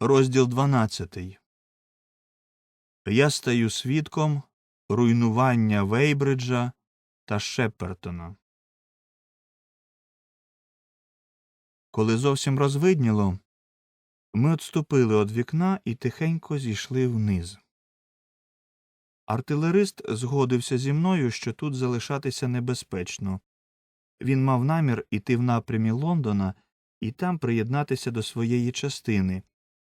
Розділ 12. Я стаю свідком руйнування Вейбриджа та Шеппертона. Коли зовсім розвидніло, ми отступили від вікна і тихенько зійшли вниз. Артилерист згодився зі мною, що тут залишатися небезпечно. Він мав намір іти в напрямі Лондона і там приєднатися до своєї частини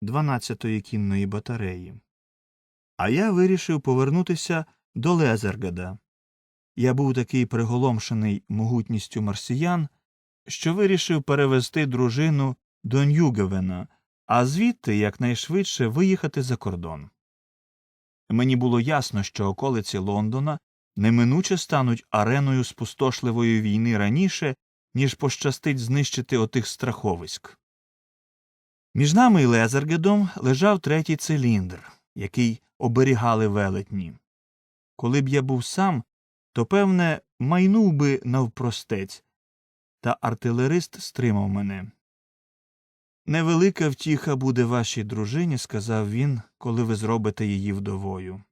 12-ї кінної батареї. А я вирішив повернутися до Лезергада. Я був такий приголомшений могутністю марсіян, що вирішив перевести дружину до Ньюгевена, а звідти якнайшвидше виїхати за кордон. Мені було ясно, що околиці Лондона неминуче стануть ареною спустошливої війни раніше, ніж пощастить знищити отих страховиськ. Між нами і Лезергедом лежав третій циліндр, який оберігали велетні. Коли б я був сам, то, певне, майнув би навпростець, та артилерист стримав мене. Невелика втіха буде вашій дружині, сказав він, коли ви зробите її вдовою.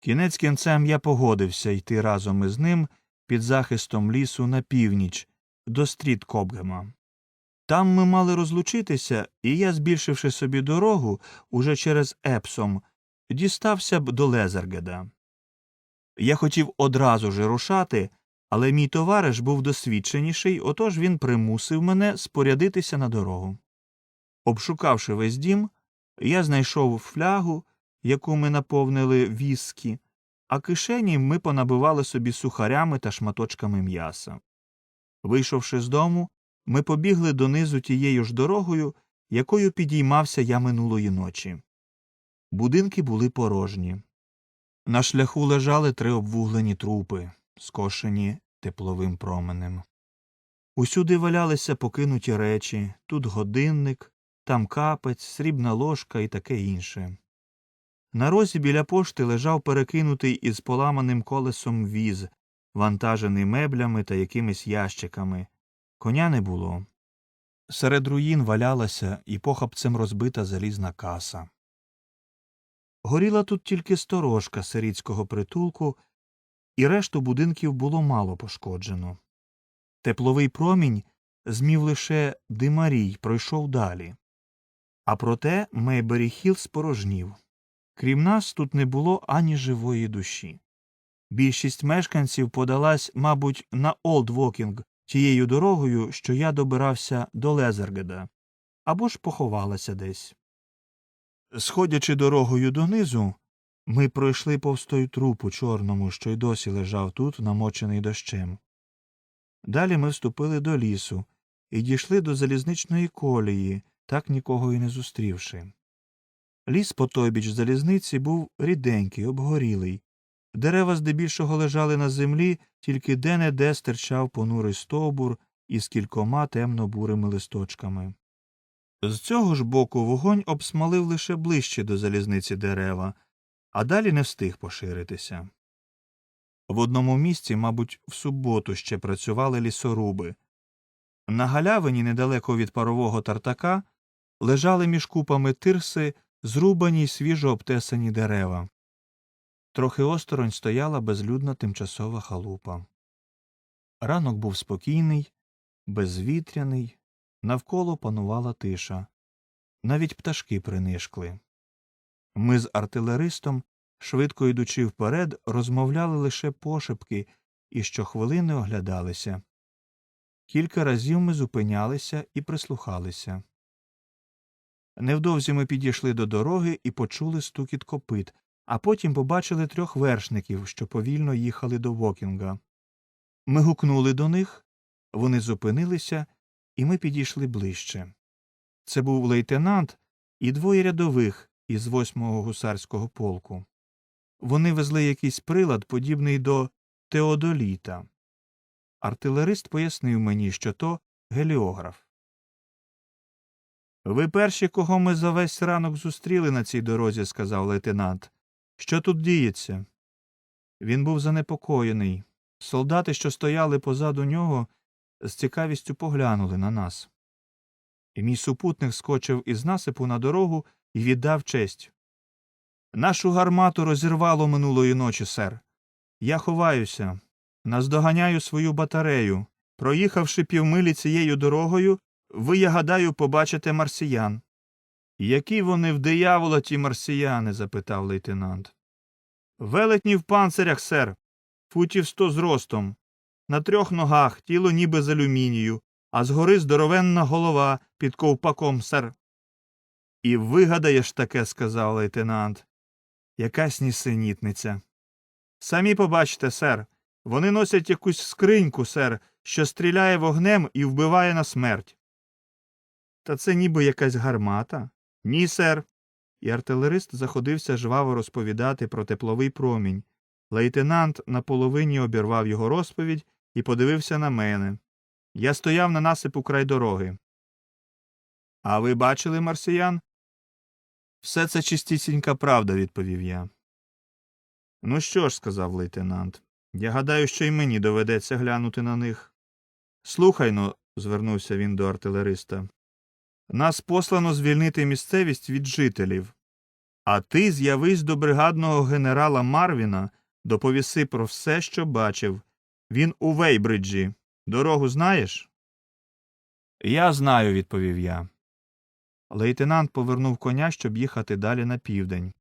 Кінець кінцем я погодився йти разом із ним під захистом лісу на північ до стріт Кобгема. Там ми мали розлучитися, і я, збільшивши собі дорогу, уже через Епсом, дістався б до Лезергеда. Я хотів одразу ж рушати, але мій товариш був досвідченіший, отож він примусив мене спорядитися на дорогу. Обшукавши весь дім, я знайшов флягу, яку ми наповнили віскі, а кишені ми понабивали собі сухарями та шматочками м'яса. Вийшовши з дому, ми побігли донизу тією ж дорогою, якою підіймався я минулої ночі. Будинки були порожні. На шляху лежали три обвуглені трупи, скошені тепловим променем. Усюди валялися покинуті речі тут годинник, там капець, срібна ложка і таке інше. На розі біля пошти лежав перекинутий із поламаним колесом віз, вантажений меблями та якимись ящиками. Коня не було. Серед руїн валялася і похапцем розбита залізна каса. Горіла тут тільки сторожка сирітського притулку, і решту будинків було мало пошкоджено. Тепловий промінь змів лише димарій пройшов далі. А проте Мейбері Хіл спорожнів. Крім нас, тут не було ані живої душі. Більшість мешканців подалась, мабуть, на Олдвокінг тією дорогою, що я добирався до Лезергеда, або ж поховалася десь. Сходячи дорогою донизу, ми пройшли повз той труп у чорному, що й досі лежав тут, намочений дощем. Далі ми вступили до лісу і дійшли до залізничної колії, так нікого й не зустрівши. Ліс по той біч залізниці був ріденький, обгорілий. Дерева здебільшого лежали на землі, тільки де не де стирчав понурий стовбур із кількома темно бурими листочками. З цього ж боку вогонь обсмалив лише ближче до залізниці дерева, а далі не встиг поширитися. В одному місці, мабуть, в суботу ще працювали лісоруби. На галявині, недалеко від парового тартака, лежали між купами тирси зрубані й свіжо обтесані дерева. Трохи осторонь стояла безлюдна тимчасова халупа. Ранок був спокійний, безвітряний, навколо панувала тиша. Навіть пташки принишкли. Ми з артилеристом, швидко йдучи вперед, розмовляли лише пошепки і щохвилини оглядалися. Кілька разів ми зупинялися і прислухалися. Невдовзі ми підійшли до дороги і почули стукіт копит, а потім побачили трьох вершників, що повільно їхали до Вокінга. Ми гукнули до них, вони зупинилися, і ми підійшли ближче. Це був лейтенант і двоє рядових із восьмого гусарського полку. Вони везли якийсь прилад, подібний до теодоліта. Артилерист пояснив мені, що то геліограф. Ви перші, кого ми за весь ранок зустріли на цій дорозі, сказав лейтенант. Що тут діється? Він був занепокоєний. Солдати, що стояли позаду нього, з цікавістю поглянули на нас. І мій супутник скочив із насипу на дорогу і віддав честь. Нашу гармату розірвало минулої ночі, сер. Я ховаюся, наздоганяю свою батарею. Проїхавши півмилі цією дорогою, ви, я гадаю, побачите марсіян. Які вони в диявола, ті марсіяни? запитав лейтенант. Велетні в панцирях, сер, футів сто зростом. На трьох ногах тіло ніби з алюмінію, а згори здоровенна голова під ковпаком, сер. І вигадаєш таке, сказав лейтенант. Якась нісенітниця. Самі побачите, сер. Вони носять якусь скриньку, сер, що стріляє вогнем і вбиває на смерть. Та це ніби якась гармата. Ні, сер. І артилерист заходився жваво розповідати про тепловий промінь. Лейтенант на половині обірвав його розповідь і подивився на мене. Я стояв на насипу край дороги. А ви бачили марсіян? Все це чистісінька правда, відповів я. Ну що ж, сказав лейтенант, я гадаю, що й мені доведеться глянути на них. Слухайно, звернувся він до артилериста. Нас послано звільнити місцевість від жителів. А ти з'явись до бригадного генерала Марвіна, доповіси про все, що бачив. Він у Вейбриджі. Дорогу знаєш? Я знаю, відповів я. Лейтенант повернув коня, щоб їхати далі на південь.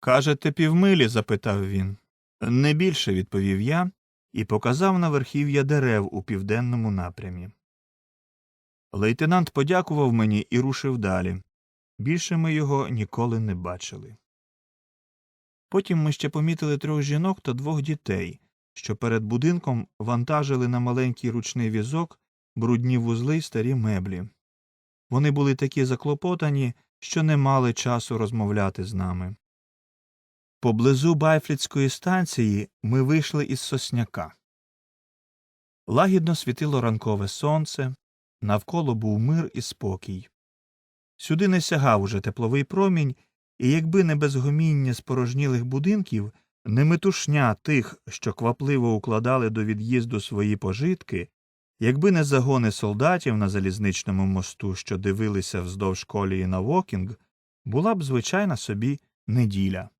Кажете, півмилі? запитав він. Не більше, відповів я і показав на верхів'я дерев у південному напрямі. Лейтенант подякував мені і рушив далі. Більше ми його ніколи не бачили. Потім ми ще помітили трьох жінок та двох дітей, що перед будинком вантажили на маленький ручний візок брудні вузли й старі меблі. Вони були такі заклопотані, що не мали часу розмовляти з нами. Поблизу Байфлітської станції ми вийшли із сосняка. Лагідно світило ранкове сонце, навколо був мир і спокій. Сюди не сягав уже тепловий промінь, і якби не безгоміння спорожнілих будинків, не метушня тих, що квапливо укладали до від'їзду свої пожитки, якби не загони солдатів на залізничному мосту, що дивилися вздовж колії на Вокінг, була б звичайна собі неділя.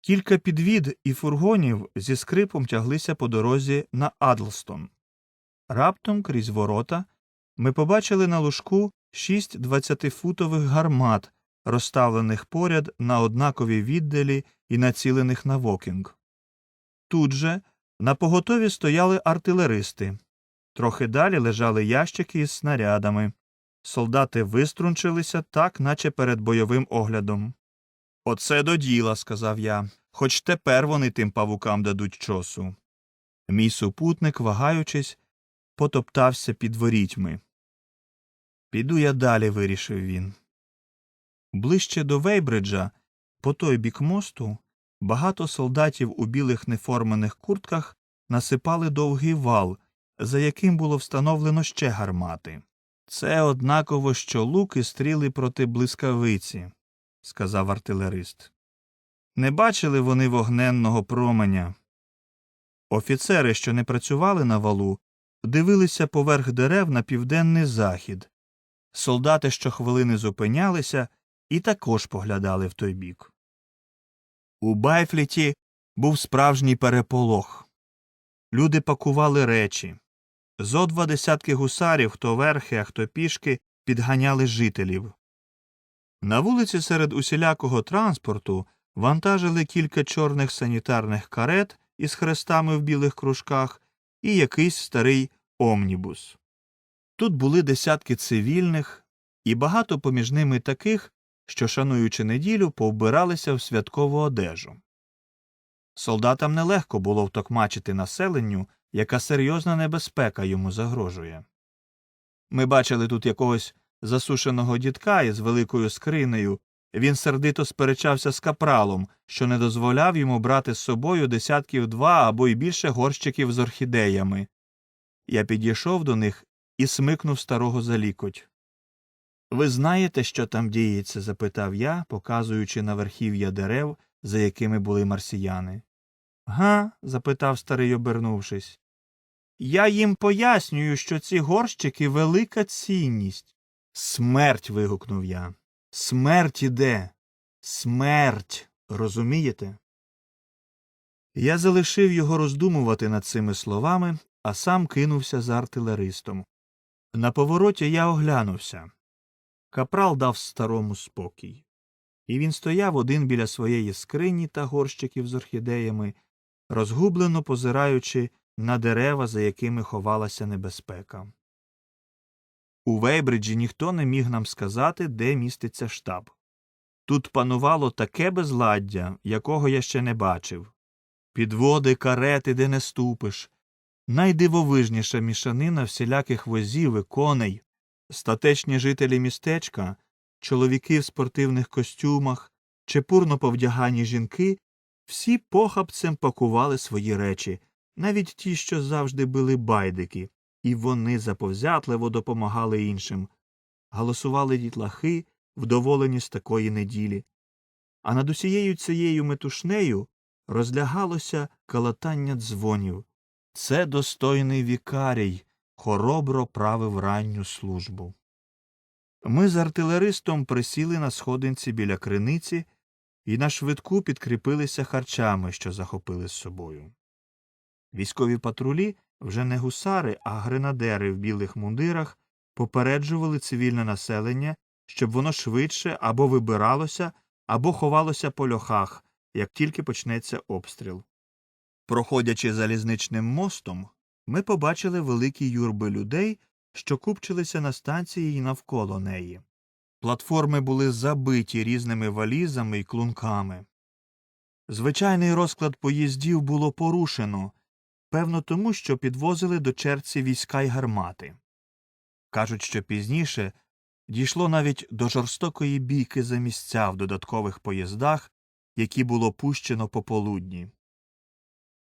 Кілька підвід і фургонів зі скрипом тяглися по дорозі на Адлстон. Раптом, крізь ворота, ми побачили на лужку шість двадцятифутових гармат, розставлених поряд на однаковій віддалі і націлених на Вокінг. Тут же на поготові стояли артилеристи. Трохи далі лежали ящики із снарядами. Солдати виструнчилися так, наче перед бойовим оглядом. Оце до діла, сказав я, хоч тепер вони тим павукам дадуть чосу. Мій супутник, вагаючись, потоптався під ворітьми. Піду я далі, вирішив він. Ближче до Вейбриджа, по той бік мосту, багато солдатів у білих неформених куртках насипали довгий вал, за яким було встановлено ще гармати. Це однаково, що луки стріли проти блискавиці, сказав артилерист. Не бачили вони вогненного променя. Офіцери, що не працювали на валу, дивилися поверх дерев на південний захід. Солдати щохвилини зупинялися і також поглядали в той бік. У Байфліті був справжній переполох. Люди пакували речі. Зо два десятки гусарів, хто верхи, а хто пішки, підганяли жителів. На вулиці серед усілякого транспорту вантажили кілька чорних санітарних карет із хрестами в білих кружках і якийсь старий омнібус. Тут були десятки цивільних і багато поміж ними таких, що, шануючи неділю, повбиралися в святкову одежу. Солдатам нелегко було втокмачити населенню, яка серйозна небезпека йому загрожує. Ми бачили тут якогось засушеного дідка із великою скринею. Він сердито сперечався з капралом, що не дозволяв йому брати з собою десятків два або й більше горщиків з орхідеями. Я підійшов до них і смикнув старого за лікоть. Ви знаєте, що там діється? запитав я, показуючи на верхів'я дерев, за якими були марсіяни. Га? запитав старий, обернувшись. Я їм пояснюю, що ці горщики велика цінність. Смерть. вигукнув я. Смерть іде. Смерть. Розумієте? Я залишив його роздумувати над цими словами, а сам кинувся за артилеристом. На повороті я оглянувся. Капрал дав старому спокій. І він стояв один біля своєї скрині та горщиків з орхідеями, розгублено позираючи на дерева, за якими ховалася небезпека. У Вейбриджі ніхто не міг нам сказати, де міститься штаб. Тут панувало таке безладдя, якого я ще не бачив. Підводи, карети, де не ступиш, найдивовижніша мішанина всіляких возів і коней, статечні жителі містечка, чоловіки в спортивних костюмах, чепурно повдягані жінки, всі похапцем пакували свої речі, навіть ті, що завжди били байдики, і вони заповзятливо допомагали іншим, галасували дітлахи, вдоволені з такої неділі. А над усією цією метушнею розлягалося калатання дзвонів. Це достойний вікарій, хоробро правив ранню службу. Ми з артилеристом присіли на сходинці біля криниці і на швидку підкріпилися харчами, що захопили з собою. Військові патрулі, вже не гусари, а гренадери в білих мундирах, попереджували цивільне населення, щоб воно швидше або вибиралося, або ховалося по льохах, як тільки почнеться обстріл. Проходячи залізничним мостом, ми побачили великі юрби людей, що купчилися на станції й навколо неї. Платформи були забиті різними валізами й клунками. Звичайний розклад поїздів було порушено, певно, тому, що підвозили до черці війська й гармати. Кажуть, що пізніше дійшло навіть до жорстокої бійки за місця в додаткових поїздах, які було пущено пополудні.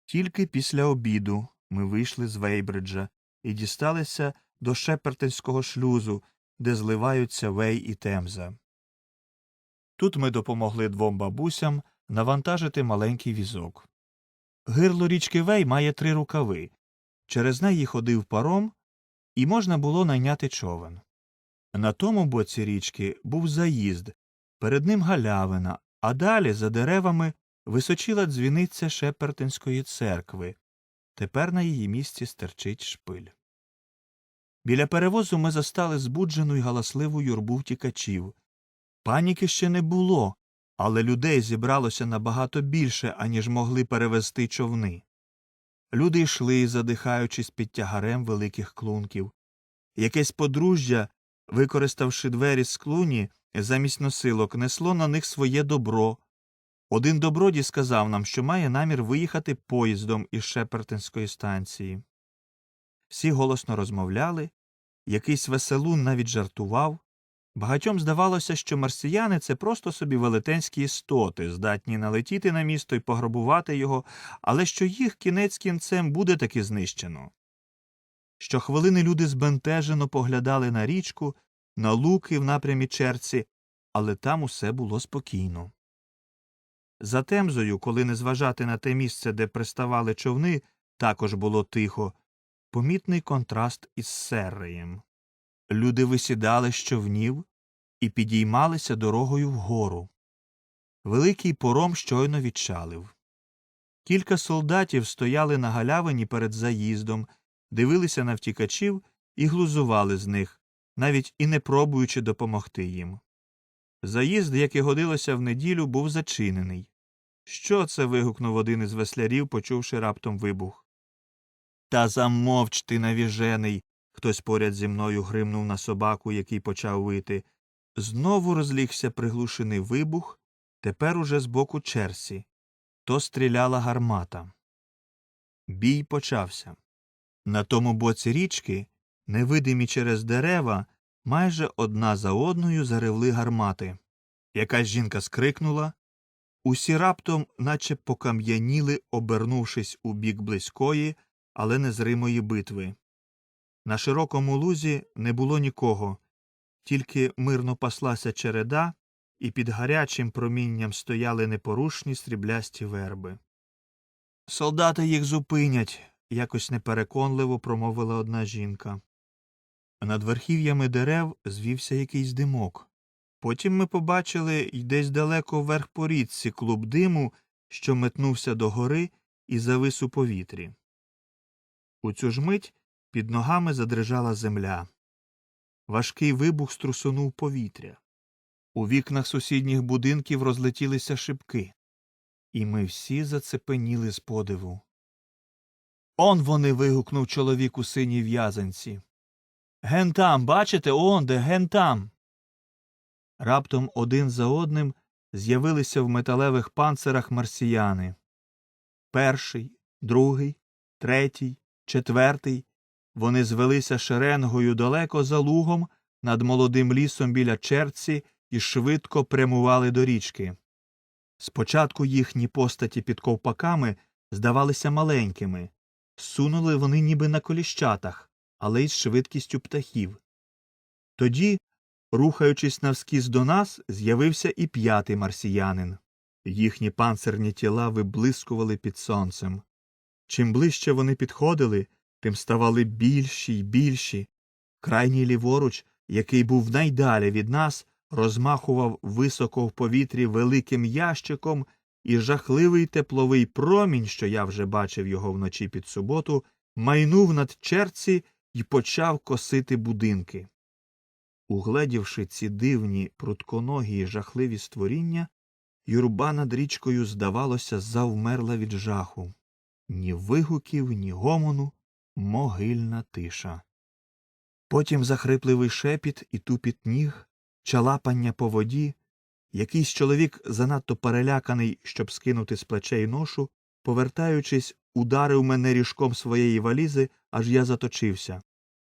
Тільки після обіду ми вийшли з Вейбриджа і дісталися до Шепертинського шлюзу, де зливаються Вей і Темза. Тут ми допомогли двом бабусям навантажити маленький візок. Гирло річки Вей має три рукави. Через неї ходив паром, і можна було найняти човен. На тому боці річки був заїзд, перед ним галявина, а далі, за деревами, височила дзвіниця Шепертинської церкви. Тепер на її місці стерчить шпиль. Біля перевозу ми застали збуджену й галасливу юрбу втікачів. Паніки ще не було, але людей зібралося набагато більше, аніж могли перевезти човни. Люди йшли, задихаючись під тягарем великих клунків. Якесь подружжя, використавши двері з клуні, замість носилок, несло на них своє добро. Один добродій сказав нам, що має намір виїхати поїздом із Шепертинської станції. Всі голосно розмовляли, якийсь веселун навіть жартував. Багатьом здавалося, що марсіяни це просто собі велетенські істоти, здатні налетіти на місто і пограбувати його, але що їх кінець кінцем буде таки знищено. Щохвилини люди збентежено поглядали на річку, на луки в напрямі черці, але там усе було спокійно. За темзою, коли не зважати на те місце, де приставали човни, також було тихо, помітний контраст із серреєм. Люди висідали з човнів і підіймалися дорогою вгору. Великий пором щойно відчалив. Кілька солдатів стояли на галявині перед заїздом, дивилися на втікачів і глузували з них, навіть і не пробуючи допомогти їм. Заїзд, як і годилося в неділю, був зачинений. Що це? вигукнув один із веслярів, почувши раптом вибух. Та замовч ти навіжений. Хтось поряд зі мною гримнув на собаку, який почав вити. Знову розлігся приглушений вибух, тепер уже з боку черсі. То стріляла гармата. Бій почався. На тому боці річки, невидимі через дерева, майже одна за одною заревли гармати. Якась жінка скрикнула. Усі раптом, наче покам'яніли, обернувшись у бік близької, але незримої битви. На широкому лузі не було нікого, тільки мирно паслася череда, і під гарячим промінням стояли непорушні сріблясті верби. Солдати їх зупинять. якось непереконливо промовила одна жінка. Над верхів'ями дерев звівся якийсь димок. Потім ми побачили й десь далеко вверх по річці клуб диму, що метнувся до гори і завис у повітрі. У цю ж мить під ногами задрижала земля. Важкий вибух струсунув повітря. У вікнах сусідніх будинків розлетілися шибки, і ми всі зацепеніли з подиву. Он вони. вигукнув чоловік у синій в'язанці. Ген там, бачите, он де, ген там. Раптом один за одним з'явилися в металевих панцирах марсіяни. Перший, другий, третій, четвертий. Вони звелися шеренгою далеко за лугом над молодим лісом біля черці і швидко прямували до річки. Спочатку їхні постаті під ковпаками здавалися маленькими, сунули вони ніби на коліщатах, але й з швидкістю птахів. Тоді, рухаючись навскіз до нас, з'явився і п'ятий марсіянин. Їхні панцирні тіла виблискували під сонцем. Чим ближче вони підходили, тим ставали більші й більші. Крайній ліворуч, який був найдалі від нас, розмахував високо в повітрі великим ящиком, і жахливий тепловий промінь, що я вже бачив його вночі під суботу, майнув над черці і почав косити будинки. Угледівши ці дивні, прутконогі й жахливі створіння, юрба над річкою, здавалося, завмерла від жаху. Ні вигуків, ні гомону, могильна тиша. Потім захрипливий шепіт і тупіт ніг, чалапання по воді. Якийсь чоловік, занадто переляканий, щоб скинути з плечей ношу, повертаючись, ударив мене ріжком своєї валізи, аж я заточився.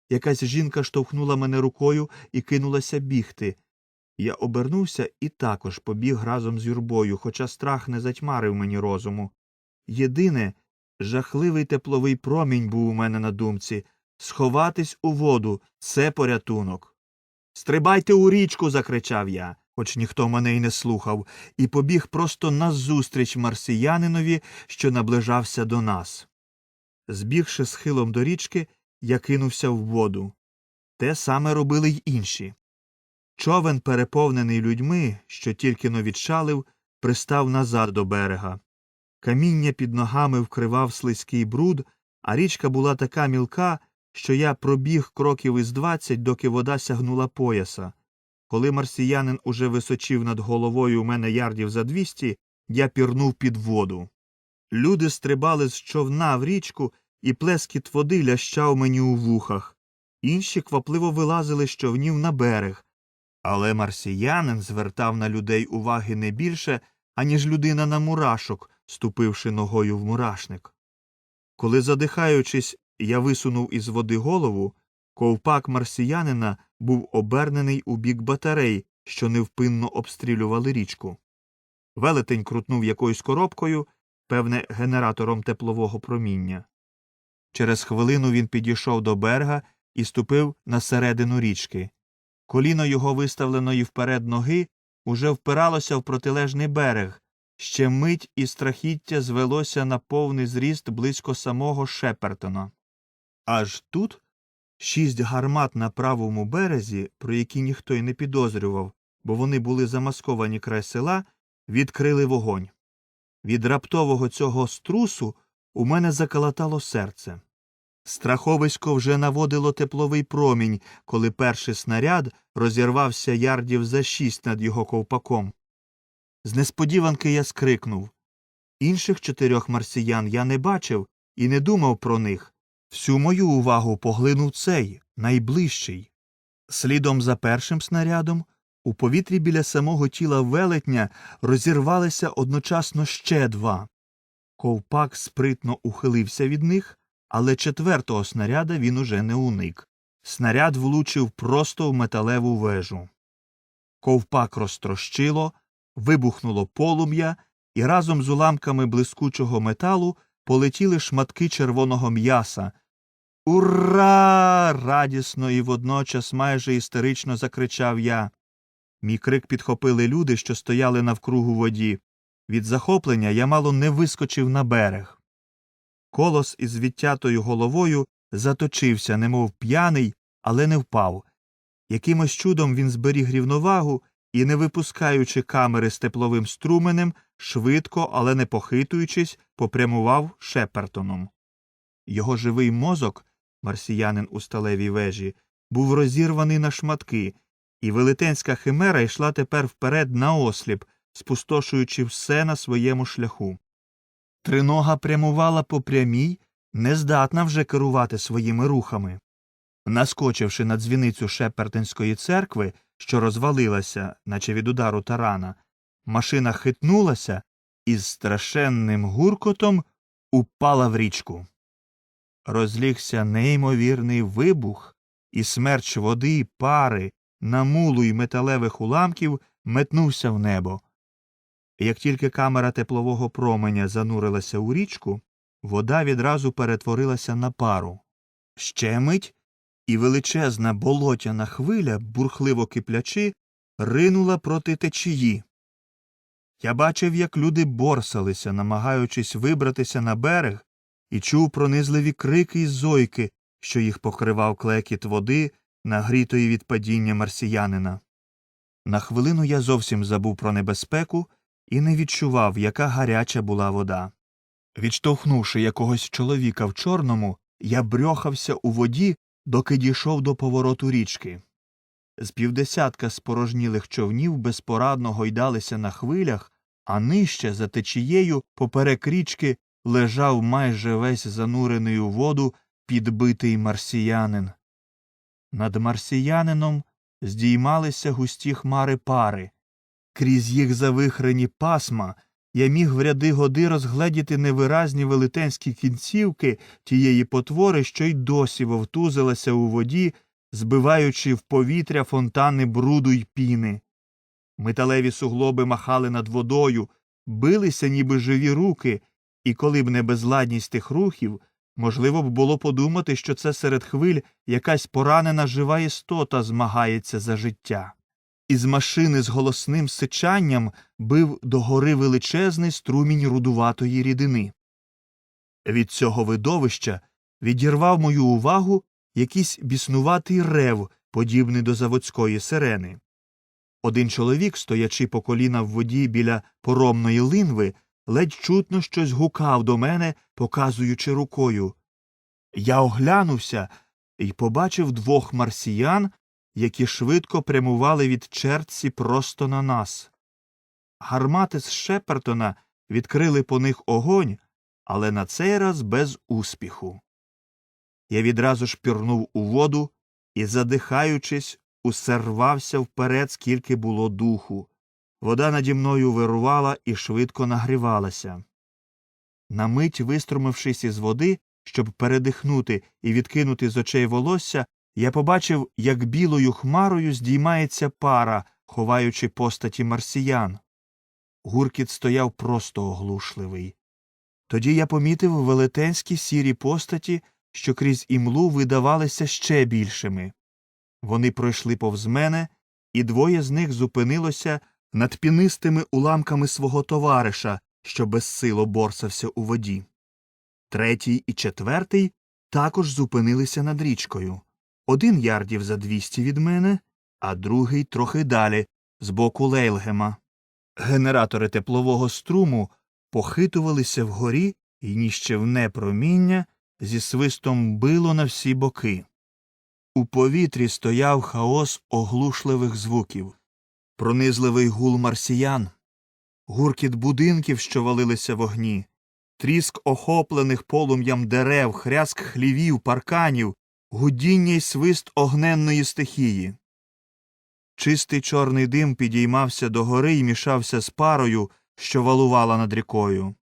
Якась жінка штовхнула мене рукою і кинулася бігти. Я обернувся і також побіг разом з юрбою, хоча страх не затьмарив мені розуму. Єдине, жахливий тепловий промінь був у мене на думці сховатись у воду це порятунок. Стрибайте у річку. закричав я, хоч ніхто мене й не слухав, і побіг просто назустріч марсіянинові, що наближався до нас. Збігши схилом до річки, я кинувся в воду. Те саме робили й інші. Човен, переповнений людьми, що тільки но відшалив, пристав назад до берега. Каміння під ногами вкривав слизький бруд, а річка була така мілка, що я пробіг кроків із двадцять, доки вода сягнула пояса. Коли марсіянин уже височив над головою у мене ярдів за двісті, я пірнув під воду. Люди стрибали з човна в річку, і плескіт води лящав мені у вухах. Інші квапливо вилазили з човнів на берег. Але марсіянин звертав на людей уваги не більше, аніж людина на мурашок, ступивши ногою в мурашник. Коли, задихаючись, я висунув із води голову, ковпак марсіянина був обернений у бік батарей, що невпинно обстрілювали річку. Велетень крутнув якоюсь коробкою, певне, генератором теплового проміння. Через хвилину він підійшов до берега і ступив на середину річки. Коліно його виставленої вперед ноги уже впиралося в протилежний берег, ще мить і страхіття звелося на повний зріст близько самого Шепертона. Аж тут шість гармат на правому березі, про які ніхто й не підозрював, бо вони були замасковані край села, відкрили вогонь. Від раптового цього струсу у мене заколотало серце. Страховисько вже наводило тепловий промінь, коли перший снаряд розірвався ярдів за шість над його ковпаком. З несподіванки я скрикнув. Інших чотирьох марсіян я не бачив і не думав про них. Всю мою увагу поглинув цей, найближчий. Слідом за першим снарядом у повітрі біля самого тіла велетня розірвалися одночасно ще два. Ковпак спритно ухилився від них, але четвертого снаряда він уже не уник. Снаряд влучив просто в металеву вежу. Ковпак розтрощило, вибухнуло полум'я, і разом з уламками блискучого металу полетіли шматки червоного м'яса. Ура! радісно і водночас майже істерично закричав я. Мій крик підхопили люди, що стояли навкругу воді. Від захоплення я мало не вискочив на берег. Колос із відтятою головою заточився, немов п'яний, але не впав. Якимось чудом він зберіг рівновагу і, не випускаючи камери з тепловим струменем, швидко, але не похитуючись, попрямував Шепертоном. Його живий мозок, марсіянин у сталевій вежі, був розірваний на шматки, і велетенська химера йшла тепер вперед наосліп, спустошуючи все на своєму шляху. Тринога прямувала по прямій, не здатна вже керувати своїми рухами. Наскочивши на дзвіницю Шепертинської церкви, що розвалилася, наче від удару тарана, машина хитнулася і з страшенним гуркотом упала в річку. Розлігся неймовірний вибух, і смерч води, пари, намулу й металевих уламків метнувся в небо. Як тільки камера теплового променя занурилася у річку, вода відразу перетворилася на пару. Ще мить, і величезна болотяна хвиля, бурхливо киплячи, ринула проти течії. Я бачив, як люди борсалися, намагаючись вибратися на берег, і чув пронизливі крики й зойки, що їх покривав клекіт води, нагрітої від падіння марсіянина. На хвилину я зовсім забув про небезпеку і не відчував, яка гаряча була вода. Відштовхнувши якогось чоловіка в чорному, я брьохався у воді, доки дійшов до повороту річки. З півдесятка спорожнілих човнів безпорадно гойдалися на хвилях, а нижче, за течією, поперек річки, лежав майже весь занурений у воду підбитий марсіянин. Над марсіянином здіймалися густі хмари пари. Крізь їх завихрені пасма я міг в ряди годи розгледіти невиразні велетенські кінцівки тієї потвори, що й досі вовтузилася у воді, збиваючи в повітря фонтани бруду й піни. Металеві суглоби махали над водою, билися, ніби живі руки, і коли б не безладність тих рухів, можливо б було подумати, що це серед хвиль якась поранена жива істота змагається за життя. Із машини з голосним сичанням бив догори величезний струмінь рудуватої рідини. Від цього видовища відірвав мою увагу якийсь біснуватий рев, подібний до заводської сирени. Один чоловік, стоячи по коліна в воді біля поромної линви, ледь чутно щось гукав до мене, показуючи рукою. Я оглянувся і побачив двох марсіян, які швидко прямували від чертці просто на нас. Гармати з Шепертона відкрили по них огонь, але на цей раз без успіху. Я відразу ж пірнув у воду і, задихаючись, усе рвався вперед, скільки було духу. Вода наді мною вирувала і швидко нагрівалася. На мить, виструмившись із води, щоб передихнути і відкинути з очей волосся, я побачив, як білою хмарою здіймається пара, ховаючи постаті марсіян. Гуркіт стояв просто оглушливий. Тоді я помітив велетенські сірі постаті, що крізь імлу видавалися ще більшими. Вони пройшли повз мене, і двоє з них зупинилося над пінистими уламками свого товариша, що безсило борсався у воді. Третій і четвертий також зупинилися над річкою. Один ярдів за двісті від мене, а другий трохи далі, з боку Лейлгема. Генератори теплового струму похитувалися вгорі, і ніщевне проміння зі свистом било на всі боки. У повітрі стояв хаос оглушливих звуків, пронизливий гул марсіян, гуркіт будинків, що валилися в огні, тріск охоплених полум'ям дерев, хряск хлівів, парканів, гудіння й свист огненної стихії. Чистий чорний дим підіймався догори і мішався з парою, що валувала над рікою.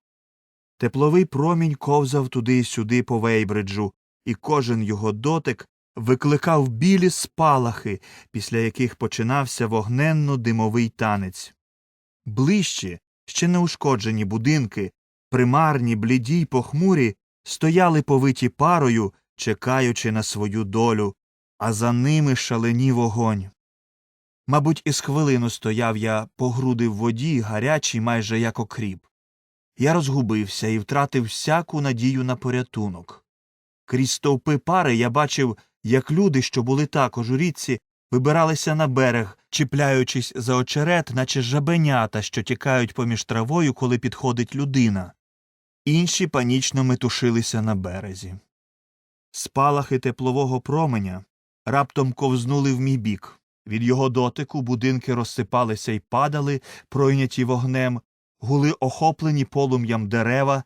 Тепловий промінь ковзав туди й сюди по Вейбриджу, і кожен його дотик викликав білі спалахи, після яких починався вогненно димовий танець. Ближче, ще неушкоджені будинки, примарні, бліді й похмурі, стояли повиті парою, чекаючи на свою долю, а за ними шаленів вогонь. Мабуть, із хвилину стояв я по груди в воді, гарячий майже як окріп. Я розгубився і втратив всяку надію на порятунок. Крізь стовпи пари я бачив, як люди, що були також у річці, вибиралися на берег, чіпляючись за очерет, наче жабенята, що тікають поміж травою, коли підходить людина. Інші панічно метушилися на березі. Спалахи теплового променя раптом ковзнули в мій бік. Від його дотику будинки розсипалися й падали, пройняті вогнем, гули охоплені полум'ям дерева.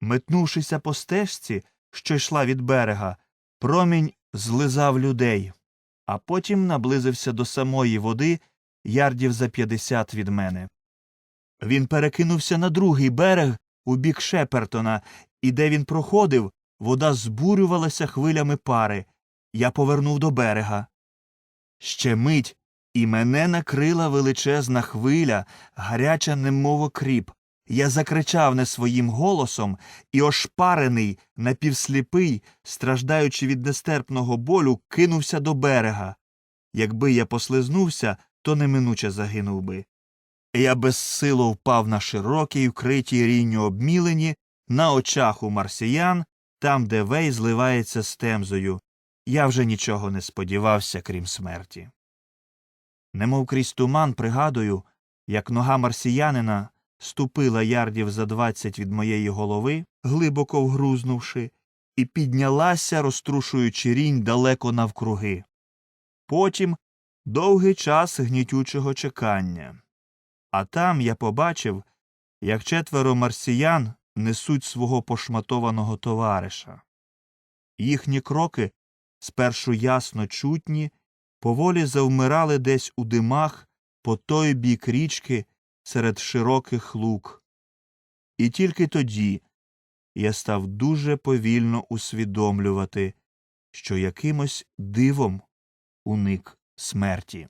Метнувшися по стежці, що йшла від берега, промінь злизав людей, а потім наблизився до самої води ярдів за п'ятдесят від мене. Він перекинувся на другий берег у бік Шепертона, і де він проходив, вода збурювалася хвилями пари. Я повернув до берега. Ще мить, і мене накрила величезна хвиля, гаряча, немов окріп. Я закричав не своїм голосом і, ошпарений, напівсліпий, страждаючи від нестерпного болю, кинувся до берега. Якби я послизнувся, то неминуче загинув би. Я безсило впав на широкій, вкритій рінню обмілені, на очах у марсіян, там, де вей зливається з темзою. Я вже нічого не сподівався, крім смерті. Немов крізь туман пригадую, як нога марсіянина ступила ярдів за двадцять від моєї голови, глибоко вгрузнувши, і піднялася, розтрушуючи рінь далеко навкруги. Потім довгий час гнітючого чекання. А там я побачив, як четверо марсіян несуть свого пошматованого товариша. Їхні кроки, спершу ясно чутні, поволі завмирали десь у димах по той бік річки серед широких лук. І тільки тоді я став дуже повільно усвідомлювати, що якимось дивом уник смерті.